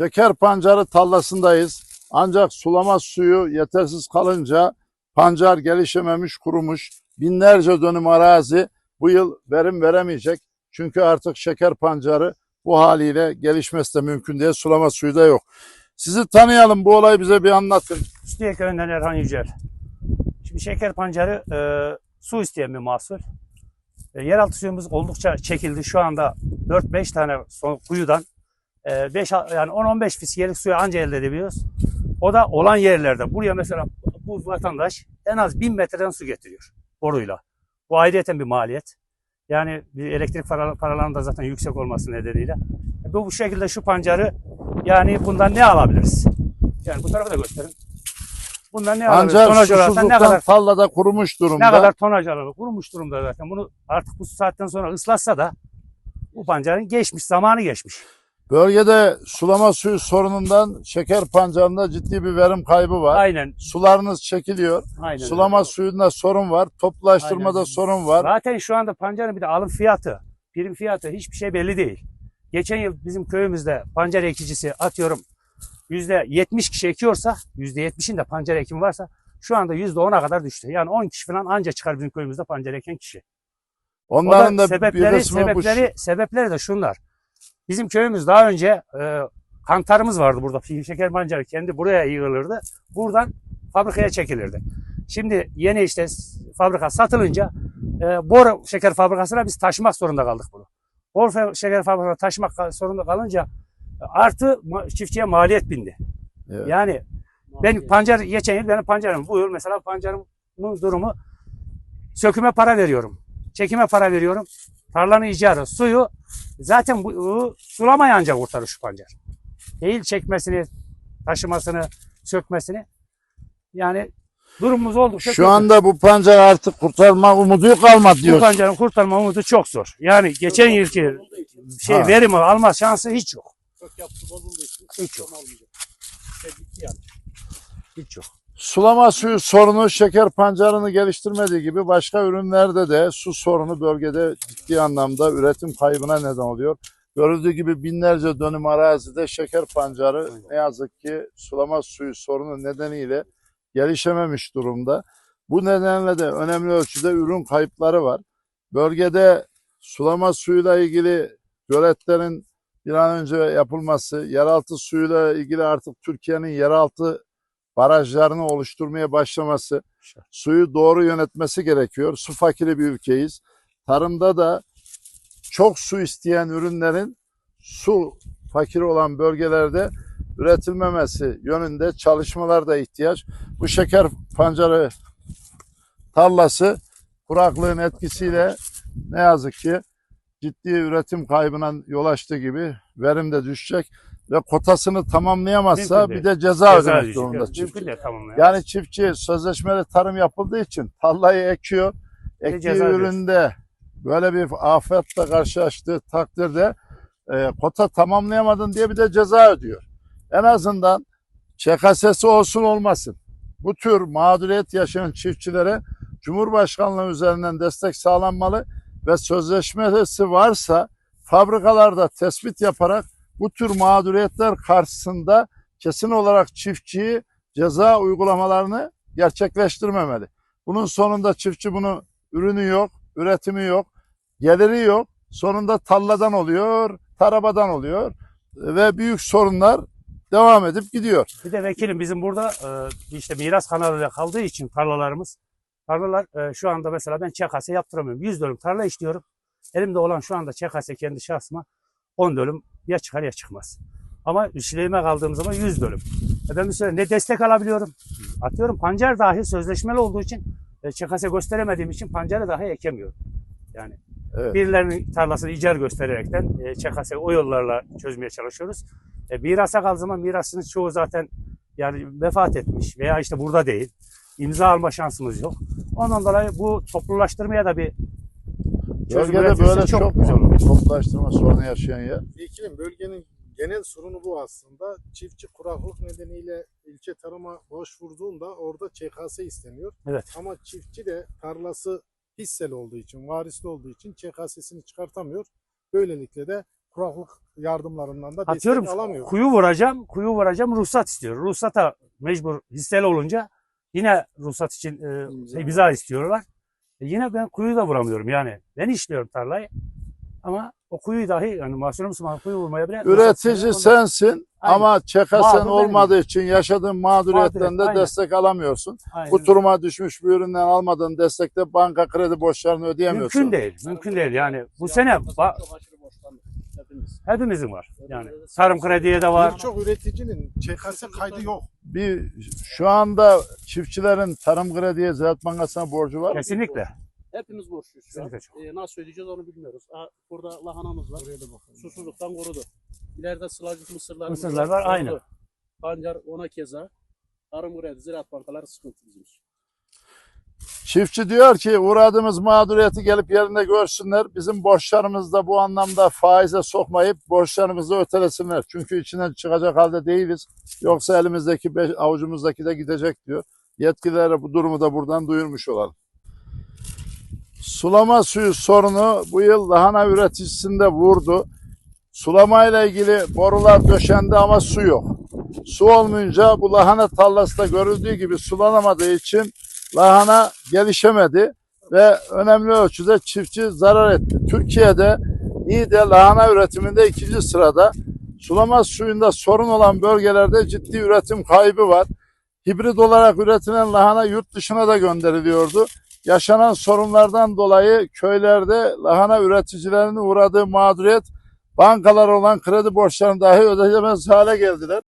Şeker pancarı tallasındayız. Ancak sulama suyu yetersiz kalınca pancar gelişememiş, kurumuş. Binlerce dönüm arazi bu yıl verim veremeyecek. Çünkü artık şeker pancarı bu haliyle gelişmesi de mümkün değil. Sulama suyu da yok. Sizi tanıyalım. Bu olayı bize bir anlatın. Üstüye köyünden Erhan Yücel. Şimdi şeker pancarı e, su isteyen bir mahsul. E, yeraltı suyumuz oldukça çekildi. Şu anda 4-5 tane son, kuyudan e, 5, yani 10-15 fiskelik suyu anca elde edebiliyoruz. O da olan yerlerde. Buraya mesela bu vatandaş en az 1000 metreden su getiriyor boruyla. Bu ayrıyeten bir maliyet. Yani bir elektrik para- paralarının da zaten yüksek olması nedeniyle. E, bu, bu şekilde şu pancarı yani bundan ne alabiliriz? Yani bu tarafa da gösterin. Bundan ne alabiliriz? Ancak Tonaj olarak ne kadar tallada kurumuş durumda. ne kadar tonaj alır? Kurumuş durumda zaten. Bunu artık bu saatten sonra ıslatsa da bu pancarın geçmiş, zamanı geçmiş. Bölgede sulama suyu sorunundan şeker pancarında ciddi bir verim kaybı var. Aynen. Sularınız çekiliyor. Aynen. Sulama öyle. suyunda sorun var. Toplaştırmada Aynen. sorun var. Zaten şu anda pancarın bir de alım fiyatı, prim fiyatı hiçbir şey belli değil. Geçen yıl bizim köyümüzde pancar ekicisi atıyorum yüzde yetmiş kişi ekiyorsa, yüzde yetmişin de pancar ekimi varsa şu anda yüzde ona kadar düştü. Yani 10 kişi falan anca çıkar bizim köyümüzde pancar eken kişi. O Onların da da bir sebepleri, kısmı bu. sebepleri, sebepleri de şunlar. Bizim köyümüz daha önce e, kantarımız vardı burada. Şeker pancarı kendi buraya yığılırdı. Buradan fabrikaya çekilirdi. Şimdi yeni işte fabrika satılınca e, bor şeker fabrikasına biz taşımak zorunda kaldık bunu. Bor şeker fabrikasına taşımak zorunda kalınca artı çiftçiye maliyet bindi. Evet. Yani ben pancar geçen yıl benim pancarım bu yıl mesela pancarımın durumu söküme para veriyorum. Çekime para veriyorum. Tarlanın icarı, suyu zaten bu, bu sulamaya ancak kurtarır şu pancar. Değil çekmesini, taşımasını, sökmesini. Yani durumumuz oldukça Şu kötü. anda bu pancar artık kurtarma umudu kalmadı bu diyor. pancarın kurtarma umudu çok zor. Yani geçen yılki şey Ha. verimi alma şansı hiç yok. Kök yapısı bozulduğu için Hiç yok. almayacak. Şey bitti yani. Hiç yok. Sulama suyu sorunu şeker pancarını geliştirmediği gibi başka ürünlerde de su sorunu bölgede ciddi anlamda üretim kaybına neden oluyor. Görüldüğü gibi binlerce dönüm arazide şeker pancarı ne yazık ki sulama suyu sorunu nedeniyle gelişememiş durumda. Bu nedenle de önemli ölçüde ürün kayıpları var. Bölgede sulama suyuyla ilgili göletlerin bir an önce yapılması, yeraltı suyuyla ilgili artık Türkiye'nin yeraltı barajlarını oluşturmaya başlaması, suyu doğru yönetmesi gerekiyor. Su fakiri bir ülkeyiz. Tarımda da çok su isteyen ürünlerin su fakiri olan bölgelerde üretilmemesi yönünde çalışmalar da ihtiyaç. Bu şeker pancarı tarlası kuraklığın etkisiyle ne yazık ki ciddi üretim kaybına yol açtığı gibi verim de düşecek ve kotasını tamamlayamazsa Mümkün bir de ceza, Ceza ödemek zorunda çiftçi. Yani. Çiftçi sözleşmeli tarım yapıldığı için tarlayı ekiyor. Ektiği üründe böyle bir afetle karşılaştığı takdirde e, kota tamamlayamadın diye bir de ceza ödüyor. En azından ÇKS'si olsun olmasın. Bu tür mağduriyet yaşayan çiftçilere Cumhurbaşkanlığı üzerinden destek sağlanmalı ve sözleşmesi varsa fabrikalarda tespit yaparak bu tür mağduriyetler karşısında kesin olarak çiftçiyi ceza uygulamalarını gerçekleştirmemeli. Bunun sonunda çiftçi bunu ürünü yok, üretimi yok, geliri yok. Sonunda talladan oluyor, tarabadan oluyor ve büyük sorunlar devam edip gidiyor. Bir de vekilim bizim burada e, işte miras kanalıyla kaldığı için tarlalarımız. Tarlalar e, şu anda mesela ben ÇKS yaptıramıyorum. 100 dönüm tarla işliyorum. Elimde olan şu anda ÇKS kendi şahsıma 10 dönüm ya çıkar ya çıkmaz. Ama işleyime kaldığım zaman 100 dönüm. E ben bir süre ne destek alabiliyorum. Atıyorum pancar dahi sözleşmeli olduğu için e, ÇKS gösteremediğim için pancarı dahi ekemiyorum. Yani Evet. birilerinin tarlasını icar göstererekten e, ÇKS o yollarla çözmeye çalışıyoruz. E, mirasa kaldığı zaman mirasının çoğu zaten yani vefat etmiş veya işte burada değil. İmza alma şansımız yok. Ondan dolayı bu toplulaştırmaya da bir Bölgede böyle çok, güzel olur. toplaştırma sorunu yaşayan yer. Vekilim bölgenin genel sorunu bu aslında. Çiftçi kuraklık nedeniyle ilçe tarıma başvurduğunda orada ÇKS isteniyor. Evet. Ama çiftçi de tarlası hisseli olduğu için, varisli olduğu için ÇKS'sini çıkartamıyor. Böylelikle de kuraklık yardımlarından da Atıyorum destek alamıyor. kuyu vuracağım, kuyu vuracağım ruhsat istiyor. Ruhsata mecbur hisseli olunca yine ruhsat için e, İmza. imza istiyorlar. E yine ben kuyu da vuramıyorum yani. Ben işliyorum tarlayı ama o kuyu dahi yani mahsulü Müslüman kuyu vurmaya bile Üretici sensin Aynen. ama çeka Mağdur sen benim. olmadığı için yaşadığın mağduriyetten Mağduriyet, de aynen. destek alamıyorsun. Aynen Bu duruma düşmüş bir üründen almadığın destekte banka kredi borçlarını ödeyemiyorsun. Mümkün değil. Mümkün değil yani. Bu sene hepimiz. hepimizin var. Yani tarım krediye de var. Birçok üreticinin ÇKS kaydı yok. Bir şu anda çiftçilerin tarım krediye Ziraat Bankası'na borcu var. mı? Kesinlikle. Hepimiz borçluyuz şu an. Kesinlikle çok. Ee, nasıl ödeyeceğiz onu bilmiyoruz. Aa, burada lahanamız var. Buraya da bakalım. Susuzluktan korudu. İleride sılacık mısırlarımız Mısırlar var, korudu. aynı. Pancar ona keza. Tarım kredi, ziraat bankaları sıkıntı bizim için. Çiftçi diyor ki uğradığımız mağduriyeti gelip yerinde görsünler. Bizim borçlarımızı da bu anlamda faize sokmayıp borçlarımızı ötelesinler. Çünkü içinden çıkacak halde değiliz. Yoksa elimizdeki beş, avucumuzdaki de gidecek diyor. Yetkililere bu durumu da buradan duyurmuş olalım. Sulama suyu sorunu bu yıl lahana üreticisinde vurdu. Sulama ile ilgili borular döşendi ama su yok. Su olmayınca bu lahana tarlasında görüldüğü gibi sulanamadığı için lahana gelişemedi ve önemli ölçüde çiftçi zarar etti. Türkiye'de Niğde lahana üretiminde ikinci sırada. Sulama suyunda sorun olan bölgelerde ciddi üretim kaybı var. Hibrit olarak üretilen lahana yurt dışına da gönderiliyordu. Yaşanan sorunlardan dolayı köylerde lahana üreticilerinin uğradığı mağduriyet bankalar olan kredi borçlarını dahi ödeyemez hale geldiler.